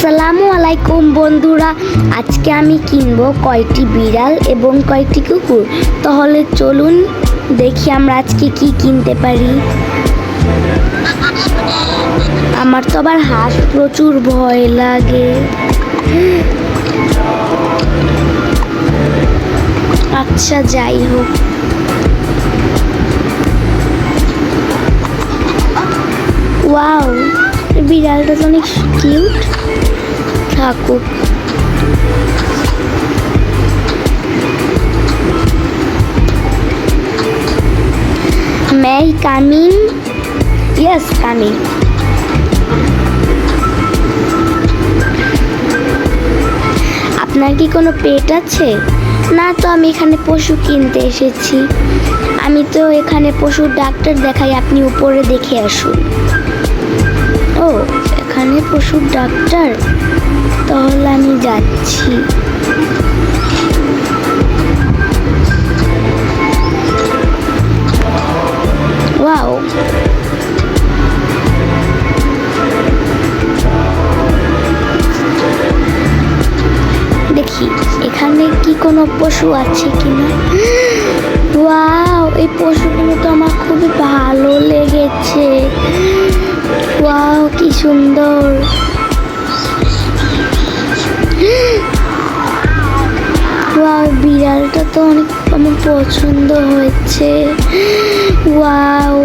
আসসালামু আলাইকুম বন্ধুরা। আজকে আমি কিনবো কয়টি বিড়াল এবং কয়টি কুকুর। তাহলে চলুন দেখি আমরা আজকে কি কিনতে পারি। আমার তো আবার হাঁস প্রচুর ভয় লাগে। আচ্ছা যাই হোক। ওয়াও বিড়ালটা তো অনেক কিউট। থাকুক। Come in? Yes, coming. আপনার কি কোনো পেট আছে? না তো আমি এখানে পশু কিনতে এসেছি। আমি তো এখানে পশুর ডাক্তার দেখাই আপনি উপরে দেখে আসুন। ও। এখানে পশুর ডাক্তার? তাহলে আমি যাচ্ছি। ওয়াও। দেখি, এখানে কি কোনো পশু আছে কিনা? ওয়াও, এই পশুগুলো তো আমার খুবই ভালো লেগেছে। ওয়াও সুন্দর। বিড়ালটা তো অনেক আমার পছন্দ হয়েছে। ওয়াও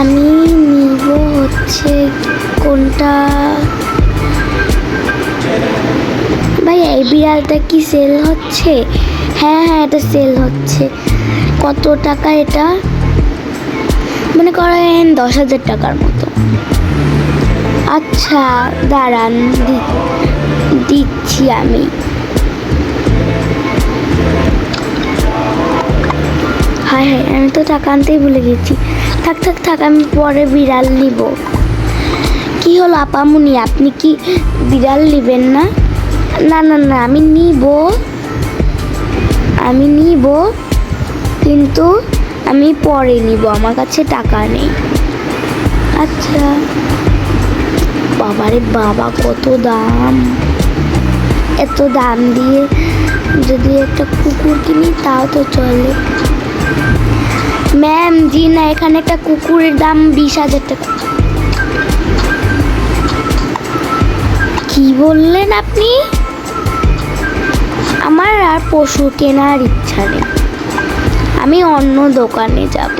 আমি নিব হচ্ছে কোনটা? ভাই, এই বিড়ালটা কি সেল হচ্ছে? হ্যাঁ হ্যাঁ এটা সেল হচ্ছে। কত টাকা এটা? মনে করেন দশ হাজার টাকার মতো। আচ্ছা দাঁড়ান দিচ্ছি আমি। হায় হায়, আমি তো টাকা আনতেই ভুলে গেছি। থাক থাক থাক, আমি পরে বিড়াল নিব। কি হলো আপামুনি? আপনি কি বিড়াল নেবেন না? না না না, আমি নিব। আমি নিব। কিন্তু আমি পরে নিব, আমার কাছে টাকা নেই। আচ্ছা। বাবারে বাবা, কত দাম। এত দাম দিয়ে যদি একটা কুকুর কিনি, তাও তো চলে। ম্যাম, জি না, এখানে একটা কুকুরের দাম বিশ হাজার টাকা। কি বললেন আপনি? আমার আর পশু কেনার ইচ্ছা নেই। আমি অন্য দোকানে যাব।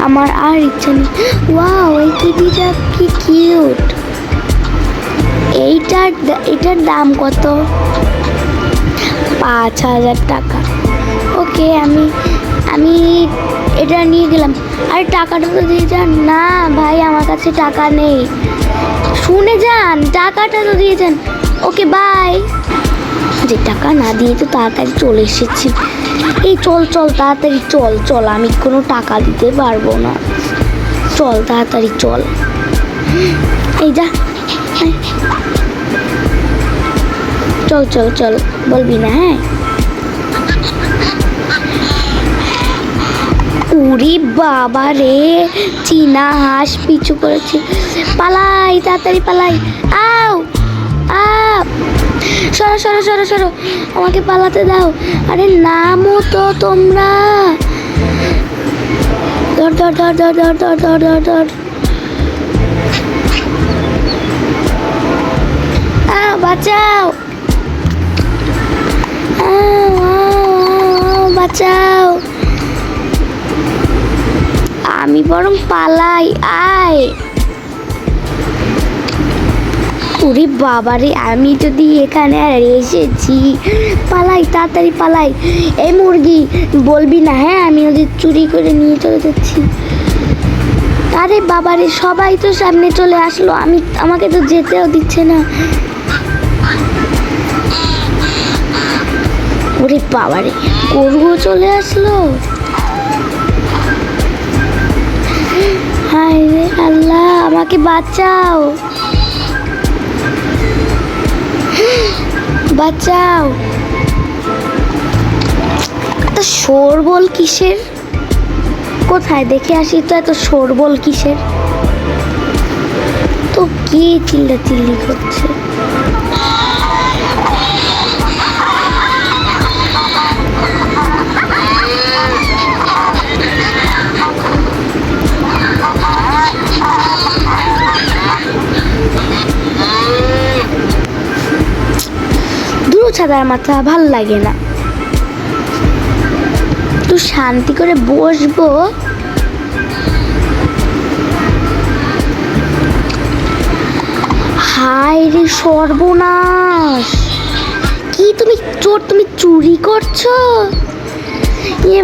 আমার আর ইচ্ছা নেই। ওয়াও, এই কিটিটা কি কিউট। এইটার এটার দাম কত? পাঁচ হাজার টাকা। ওকে, আমি আমি এটা নিয়ে গেলাম। আর, টাকাটা তো দিয়ে যান। না ভাই, আমার কাছে টাকা নেই। শুনে যান, টাকাটা তো দিয়ে যান। Okay, bye. যে টাকা না দিয়ে তো তাড়াতাড়ি চলে এসেছি। এই চল চল, তাড়াতাড়ি চল চল, আমি কোনো টাকা দিতে পারব না। চল, তাড়াতাড়ি চল। এই যা। চল চল চল, বলবি না হ্যাঁ? উরি বাবা রে, চীনা হাঁস পিছু করেছে। পালাই, তাড়াতাড়ি পালাই। আও আ সরো সরো সরো সরো। আমাকে পালাতে দাও। আরে নামো তো তোমরা। ধর ধর ধর ধর ধর ধর ধর ধর ধর। বাঁচাও। বাঁচাও। আমি বরং পালাই, আয়। ওরে বাবারে, আমি যদি এখানে আর এসেছি, পালাই, তাড়াতাড়ি পালাই। এই মুরগি, বলবি না হ্যাঁ? আমি ওদের চুরি করে নিয়ে চলে যাচ্ছি। আরে বাবারে, সবাই তো সামনে চলে আসলো, আমি, আমাকে তো যেতেও দিচ্ছে না। ওরে বাবারে, গরুও চলে আসলো। হায় রে আল্লাহ, আমাকে বাঁচাও। বাঁচাও। এত বল কিসের? কোথায় দেখে আসি তো এত শোরগোল কিসের? তো কে চিল্লা চিল্লি করছে? দূর ছাদার মাথা ভালো লাগে না। একটু শান্তি করে বসবো। হায় রে সর্বনাশ! কি তুমি চোর, তুমি চুরি করছ? ইয়ে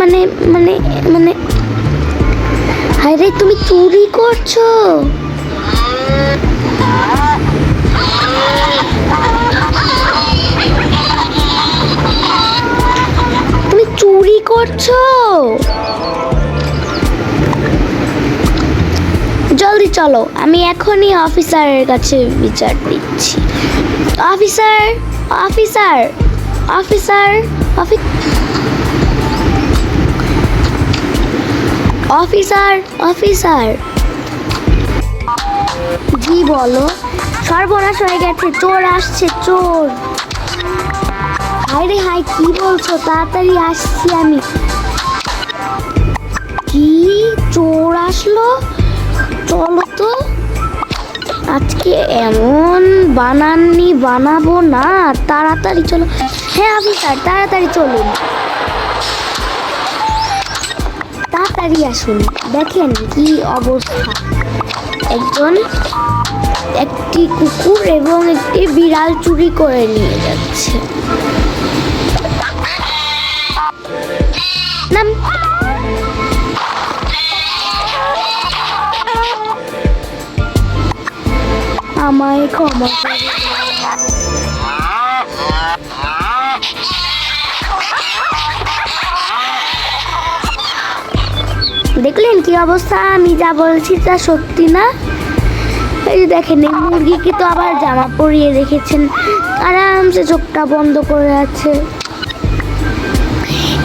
মানে মানে মানে হায় রে, তুমি চুরি করছ? করছ? জলদি চলো, আমি এখনই অফিসারের কাছে বিচার দিচ্ছি। অফিসার অফিসার অফিসার, অফি- অফিসার অফিসার। জি বলো, সর্বনাশ হয়ে গেছে, চোর আসছে, চোর। হায় রে হাই কি বলছো? তাড়াতাড়ি আসছি আমি। কি? চোর আসলো? চলো তো। আজকে এমন বানাননি বানাবো না। তাড়াতাড়ি চলো। হ্যাঁ অফিসার তাড়াতাড়ি চলুন। তাড়াতাড়ি আসুন। দেখেন কি অবস্থা। একজন একটি কুকুর এবং একটি বিড়াল চুরি করে নিয়ে যাচ্ছে। নাম আমায় ক্ষমা করে। দেখলেন কি অবস্থা? আমি যা বলছি তা সত্যি না? এই যে দেখেন, এই মুরগিকে তো আবার জামা পরিয়ে রেখেছেন। আরামসে চোখটা বন্ধ করে আছে।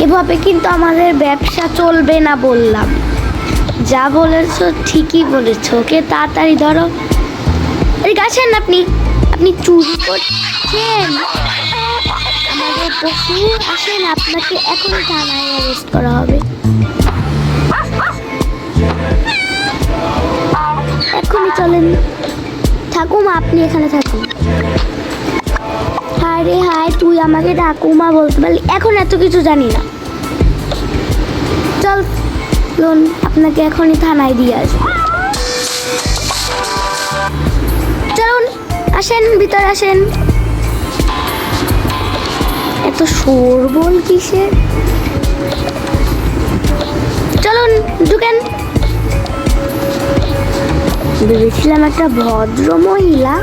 এভাবে কিন্তু আমাদের ব্যবসা চলবে না বললাম। যা বলেছ ঠিকই বলেছ। ওকে, তাড়াতাড়ি ধরো। এদিকে আসেন আপনি। আপনি চুরি করছেন। আমাদের পশু আসেন, আপনাকে এখনই থানায় অ্যারেস্ট করা হবে। এখনই চলেন। ঠাকুমা, আপনি এখানে থাকুন। হায় রে হায়, তুই আমাকে ঠাকুমা বলতে পারলি। এখন এত কিছু জানি না। চল লোন আপনাকে এখনই থানায় দিয়ে আসব। চলুন, আসেন, ভিতরে আসেন। এত শোরগোল কিসের? চলুন, ঢুকেন। ভেবেছিলাম একটা ভদ্র মহিলা।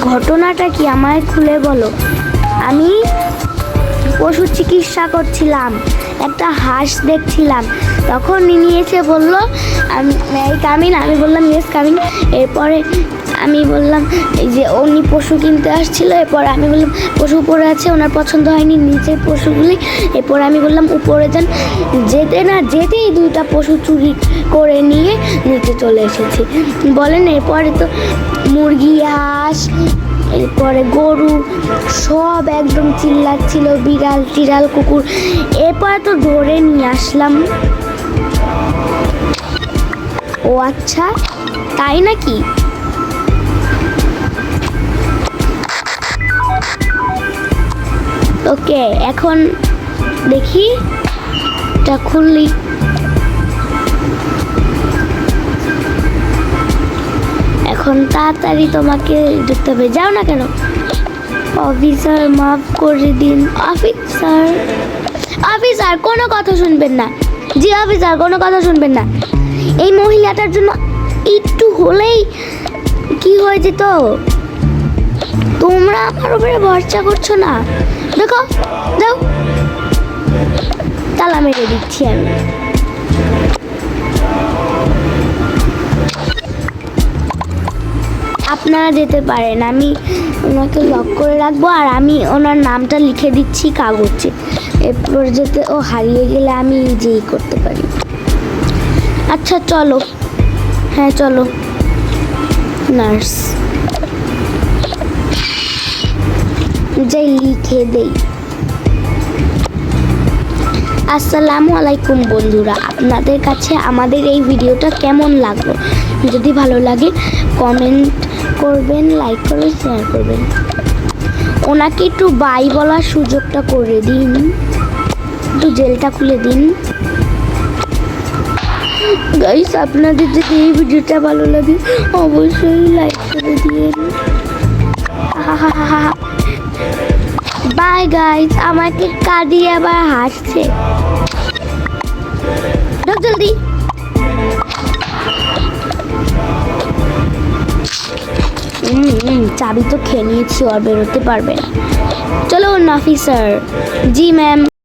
ঘটনাটা কি আমায় খুলে বলো? আমি পশু চিকিৎসা করছিলাম। একটা হাঁস দেখছিলাম। তখন ইনি এসে বলল এই কামিন। আমি বললাম ইয়েস কামিন। এরপরে আমি বললাম যে উনি পশু কিনতে আসছিল। এরপরে আমি বললাম, পশু উপরে আছে, ওনার পছন্দ হয়নি নিচের পশুগুলি। এরপরে আমি বললাম, উপরে যান। যেতে না যেতেই দুইটা পশু চুরি করে নিয়ে নিচে চলে এসেছি। বলেন, এরপরে তো মুরগি, হাঁস এরপরে গরু সব একদম চিল্লাচ্ছিল, বিড়াল টিড়াল কুকুর। এরপরে তো ধরে নিয়ে আসলাম। ও আচ্ছা তাই নাকি? ওকে, এখন দেখি এটা খুললি এখন তাড়াতাড়ি তোমাকে ঢুকতে হবে। যাও না কেন? অফিসার মাফ করে দিন। অফিসার অফিসার কোনো কথা শুনবেন না। জি অফিসার কোনো কথা শুনবেন না। এই মহিলাটার জন্য একটু হলেই কি হয়ে যেত? তোমরা আমার উপরে ভরসা করছ না। দেখো, যাও। তালা মেরে দিচ্ছি আমি। আপনারা যেতে পারেন। আমি ওনাকে লক করে রাখব আর আমি ওনার নামটা লিখে দিচ্ছি কাগজে। এরপর যেতে ও হারিয়ে গেলে আমি নিজেই করতে পারি। আচ্ছা চলো। হ্যাঁ চলো। নার্স। যাই লিখে দেই। আসসালামু আলাইকুম বন্ধুরা, আপনাদের কাছে আমাদের এই ভিডিওটা কেমন লাগল? যদি ভালো লাগে কমেন্ট করবেন লাইক করবেন শেয়ার করবেন। ওনাকে একটু বাই বলার সুযোগটা করে দিন। একটু জেলটা খুলে দিন। গাইস আপনাদের যদি এই ভিডিওটা ভালো লাগে, অবশ্যই লাইক করে দিন। গাইস আমাকে কাঁদিয়ে আবার হাসছে। ঢোক জলদি। চাবি তো খেয়ে নিয়েছি আর বেরোতে পারবে না। চলো নাফি স্যার জি ম্যাম